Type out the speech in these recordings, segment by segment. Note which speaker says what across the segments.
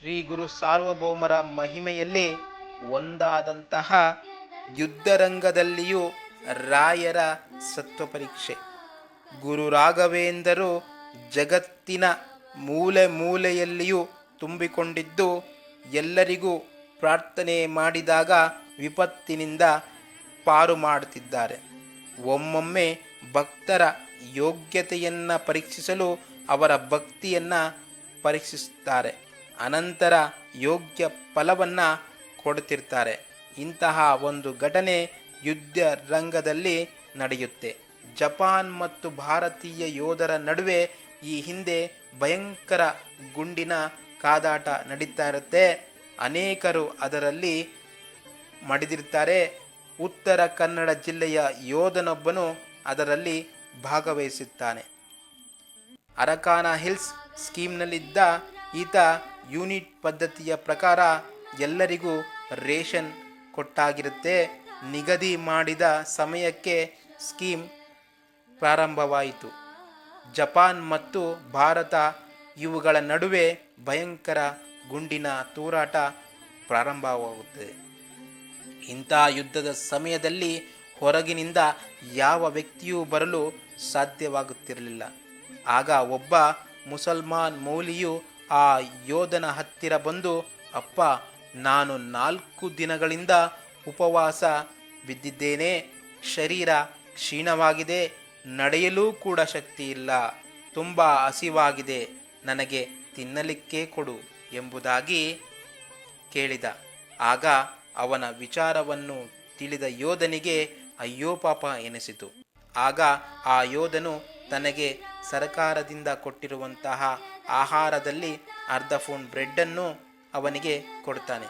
Speaker 1: ಶ್ರೀ ಗುರು ಸಾರ್ವಭೌಮರ ಮಹಿಮೆಯಲ್ಲಿ ಒಂದಾದಂತಹ ಯುದ್ಧರಂಗದಲ್ಲಿಯೂ ರಾಯರ ಸತ್ವ ಪರೀಕ್ಷೆ. ಗುರು ರಾಘವೇಂದರು ಜಗತ್ತಿನ ಮೂಲೆ ಮೂಲೆಯಲ್ಲಿಯೂ ತುಂಬಿಕೊಂಡಿದ್ದು ಎಲ್ಲರಿಗೂ ಪ್ರಾರ್ಥನೆ ಮಾಡಿದಾಗ ವಿಪತ್ತಿನಿಂದ ಪಾರು ಮಾಡುತ್ತಿದ್ದಾರೆ. ಒಮ್ಮೊಮ್ಮೆ ಭಕ್ತರ ಯೋಗ್ಯತೆಯನ್ನು ಪರೀಕ್ಷಿಸಲು ಅವರ ಭಕ್ತಿಯನ್ನು ಪರೀಕ್ಷಿಸುತ್ತಾರೆ. ಅನಂತರ ಯೋಗ್ಯ ಫಲವನ್ನು ಕೊಡುತ್ತಿರ್ತಾರೆ. ಇಂತಹ ಒಂದು ಘಟನೆ ಯುದ್ಧ ರಂಗದಲ್ಲಿ ನಡೆಯುತ್ತೆ. ಜಪಾನ್ ಮತ್ತು ಭಾರತೀಯ ಯೋಧರ ನಡುವೆ ಈ ಹಿಂದೆ ಭಯಂಕರ ಗುಂಡಿನ ಕಾದಾಟ ನಡೀತಾ ಇರುತ್ತೆ. ಅನೇಕರು ಅದರಲ್ಲಿ ಮಡಿದಿರ್ತಾರೆ. ಉತ್ತರ ಕನ್ನಡ ಜಿಲ್ಲೆಯ ಯೋಧನೊಬ್ಬನು ಅದರಲ್ಲಿ ಭಾಗವಹಿಸುತ್ತಾನೆ. ಅರಕಾನ ಹಿಲ್ಸ್ ಸ್ಕೀಮ್ನಲ್ಲಿದ್ದ ಈತ ಯೂನಿಟ್ ಪದ್ಧತಿಯ ಪ್ರಕಾರ ಎಲ್ಲರಿಗೂ ರೇಷನ್ ಕೊಟ್ಟಾಗಿರುತ್ತೆ. ನಿಗದಿ ಮಾಡಿದ ಸಮಯಕ್ಕೆ ಸ್ಕೀಮ್ ಪ್ರಾರಂಭವಾಯಿತು. ಜಪಾನ್ ಮತ್ತು ಭಾರತ ಇವುಗಳ ನಡುವೆ ಭಯಂಕರ ಗುಂಡಿನ ತೂರಾಟ ಪ್ರಾರಂಭವಾಗುತ್ತದೆ ಇಂಥ ಯುದ್ಧದ ಸಮಯದಲ್ಲಿ ಹೊರಗಿನಿಂದ ಯಾವ ವ್ಯಕ್ತಿಯೂ ಬರಲು ಸಾಧ್ಯವಾಗುತ್ತಿರಲಿಲ್ಲ. ಆಗ ಒಬ್ಬ ಮುಸಲ್ಮಾನ್ ಮೌಲಿಯು ಆ ಯೋಧನ ಹತ್ತಿರ ಬಂದು, ಅಪ್ಪ, ನಾನು ನಾಲ್ಕು ದಿನಗಳಿಂದ ಉಪವಾಸ ಬಿದ್ದಿದ್ದೇನೆ ಶರೀರ ಕ್ಷೀಣವಾಗಿದೆ. ನಡೆಯಲೂ ಕೂಡ ಶಕ್ತಿ ಇಲ್ಲ. ತುಂಬ ಹಸಿವಾಗಿದೆ. ನನಗೆ ತಿನ್ನಲಿಕ್ಕೆ ಕೊಡು ಎಂಬುದಾಗಿ ಕೇಳಿದ. ಆಗ ಅವನ ವಿಚಾರವನ್ನು ತಿಳಿದ ಯೋಧನಿಗೆ, ಅಯ್ಯೋ ಪಾಪ ಎನಿಸಿತು. ಆಗ ಆ ಯೋಧನು ತನಗೆ ಸರ್ಕಾರದಿಂದ ಕೊಟ್ಟಿರುವಂತಹ ಆಹಾರದಲ್ಲಿ ಅರ್ಧ ಫೋನ್ ಬ್ರೆಡ್ಡನ್ನು ಅವನಿಗೆ ಕೊಡ್ತಾನೆ.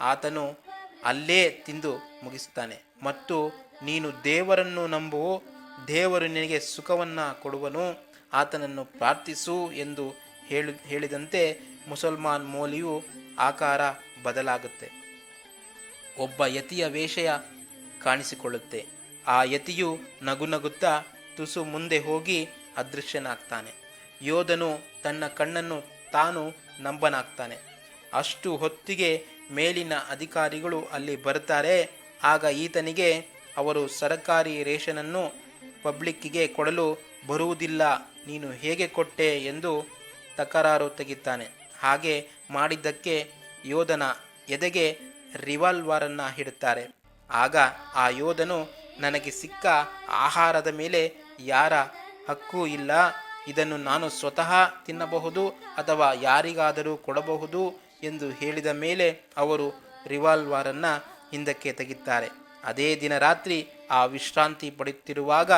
Speaker 1: ಆತನು ಅಲ್ಲೇ ತಿಂದು ಮುಗಿಸುತ್ತಾನೆ. ಮತ್ತು ನೀನು ದೇವರನ್ನು ನಂಬುವು, ದೇವರು ನಿನಗೆ ಸುಖವನ್ನು ಕೊಡುವನು, ಆತನನ್ನು ಪ್ರಾರ್ಥಿಸು ಎಂದು ಹೇಳು, ಹೇಳಿದಂತೆ ಮುಸಲ್ಮಾನ್ ಮೌಲಿಯು ಆಕಾರ ಬದಲಾಗುತ್ತೆ. ಒಬ್ಬ ಯತಿಯ ವೇಷಯ ಕಾಣಿಸಿಕೊಳ್ಳುತ್ತೆ. ಆ ಯತಿಯು ನಗು ನಗುತ್ತಾ ತುಸು ಮುಂದೆ ಹೋಗಿ ಅದೃಶ್ಯನಾಗ್ತಾನೆ. ಯೋಧನು ತನ್ನ ಕಣ್ಣನ್ನು ತಾನು ನಂಬನಾಗ್ತಾನೆ. ಅಷ್ಟು ಹೊತ್ತಿಗೆ ಮೇಲಿನ ಅಧಿಕಾರಿಗಳು ಅಲ್ಲಿ ಬರ್ತಾರೆ ಆಗ ಈತನಿಗೆ ಅವರು ಸರಕಾರಿ ರೇಷನನ್ನು ಪಬ್ಲಿಕ್ಕಿಗೆ ಕೊಡಲು ಬರುವುದಿಲ್ಲ, ನೀನು ಹೇಗೆ ಕೊಟ್ಟೆ ಎಂದು ತಕರಾರು ತೆಗಿತಾನೆ. ಹಾಗೆ ಮಾಡಿದ್ದಕ್ಕೆ ಯೋಧನ ಎದೆಗೆ ರಿವಾಲ್ವರನ್ನು ಹಿಡುತ್ತಾರೆ. ಆಗ ಆ ಯೋಧನು ನನಗೆ ಸಿಕ್ಕ ಆಹಾರದ ಮೇಲೆ ಯಾರ ಹಕ್ಕು ಇಲ್ಲ, ಇದನ್ನು ನಾನು ಸ್ವತಃ ತಿನ್ನಬಹುದು ಅಥವಾ ಯಾರಿಗಾದರೂ ಕೊಡಬಹುದು ಎಂದು ಹೇಳಿದ ಮೇಲೆ ಅವರು ರಿವಾಲ್ವಾರನ್ನು ಹಿಂದಕ್ಕೆ ತೆಗಿತಾರೆ. ಅದೇ ದಿನ ರಾತ್ರಿ ಆ ವಿಶ್ರಾಂತಿ ಪಡೆಯುತ್ತಿರುವಾಗ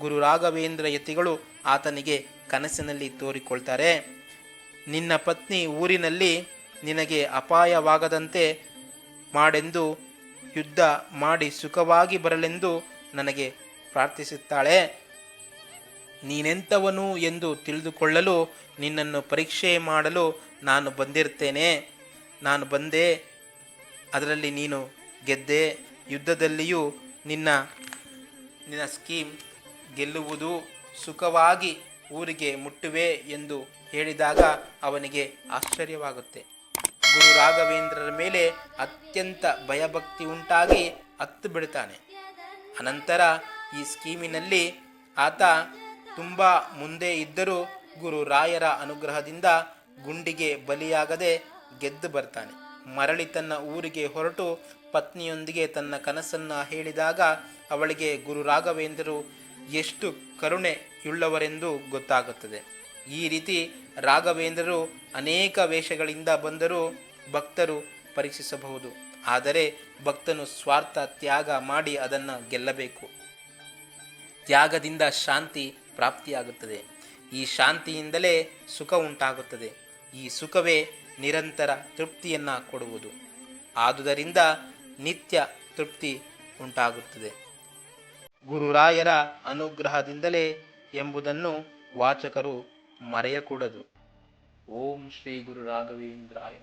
Speaker 1: ಗುರು ರಾಘವೇಂದ್ರ ಯತಿಗಳು ಆತನಿಗೆ ಕನಸಿನಲ್ಲಿ ತೋರಿಕೊಳ್ತಾರೆ, ನಿನ್ನ ಪತ್ನಿ ಊರಿನಲ್ಲಿ ನಿನಗೆ ಅಪಾಯವಾಗದಂತೆ ಮಾಡೆಂದು ಯುದ್ಧ ಮಾಡಿ ಸುಖವಾಗಿ ಬರಲೆಂದು ನನಗೆ ಪ್ರಾರ್ಥಿಸುತ್ತಾಳೆ. ನೀನೆಂಥವನು ಎಂದು ತಿಳಿದುಕೊಳ್ಳಲು, ನಿನ್ನನ್ನು ಪರೀಕ್ಷೆ ಮಾಡಲು ನಾನು ಬಂದಿರ್ತೇನೆ. ನಾನು ಬಂದೆ, ಅದರಲ್ಲಿ ನೀನು ಗೆದ್ದೆ. ಯುದ್ಧದಲ್ಲಿಯೂ ನಿನ್ನ ನಿನ್ನ ಸ್ಕೀಮ್ ಗೆಲ್ಲುವುದು ಸುಖವಾಗಿ ಊರಿಗೆ ಮುಟ್ಟುವೆ ಎಂದು ಹೇಳಿದಾಗ ಅವನಿಗೆ ಆಶ್ಚರ್ಯವಾಗುತ್ತೆ. ಗುರು ರಾಘವೇಂದ್ರರ ಮೇಲೆ ಅತ್ಯಂತ ಭಯಭಕ್ತಿ ಉಂಟಾಗಿ ಹತ್ತು ಬಿಡ್ತಾನೆ ಅನಂತರ ಈ ಸ್ಕೀಮಿನಲ್ಲಿ ಆತ ತುಂಬ ಮುಂದೆ ಇದ್ದರೂ ಗುರು ರಾಯರ ಅನುಗ್ರಹದಿಂದ ಗುಂಡಿಗೆ ಬಲಿಯಾಗದೆ ಗೆದ್ದು ಬರ್ತಾನೆ. ಮರಳಿ ತನ್ನ ಊರಿಗೆ ಹೊರಟು ಪತ್ನಿಯೊಂದಿಗೆ ತನ್ನ ಕನಸನ್ನು ಹೇಳಿದಾಗ ಅವಳಿಗೆ ಗುರು ರಾಘವೇಂದ್ರರು, ಎಷ್ಟು ಕರುಣೆಯುಳ್ಳವರೆಂದು ಗೊತ್ತಾಗುತ್ತದೆ. ಈ ರೀತಿ ರಾಘವೇಂದ್ರರು ಅನೇಕ ವೇಷಗಳಿಂದ ಬಂದರೂ ಭಕ್ತರು ಪರೀಕ್ಷಿಸಬಹುದು. ಆದರೆ ಭಕ್ತನು ಸ್ವಾರ್ಥ ತ್ಯಾಗ ಮಾಡಿ ಅದನ್ನು ಗೆಲ್ಲಬೇಕು. ತ್ಯಾಗದಿಂದ ಶಾಂತಿ ಪ್ರಾಪ್ತಿಯಾಗುತ್ತದೆ. ಈ ಶಾಂತಿಯಿಂದಲೇ ಸುಖ ಉಂಟಾಗುತ್ತದೆ. ಈ ಸುಖವೇ ನಿರಂತರ ತೃಪ್ತಿಯನ್ನು ಕೊಡುವುದು. ಆದುದರಿಂದ ನಿತ್ಯ ತೃಪ್ತಿ ಉಂಟಾಗುತ್ತದೆ. ಗುರುರಾಯರ ಅನುಗ್ರಹದಿಂದಲೇ ಎಂಬುದನ್ನು ವಾಚಕರು ಮರೆಯಕೂಡದು. ಓಂ ಶ್ರೀ ಗುರು ರಾಘವೇಂದ್ರಾಯ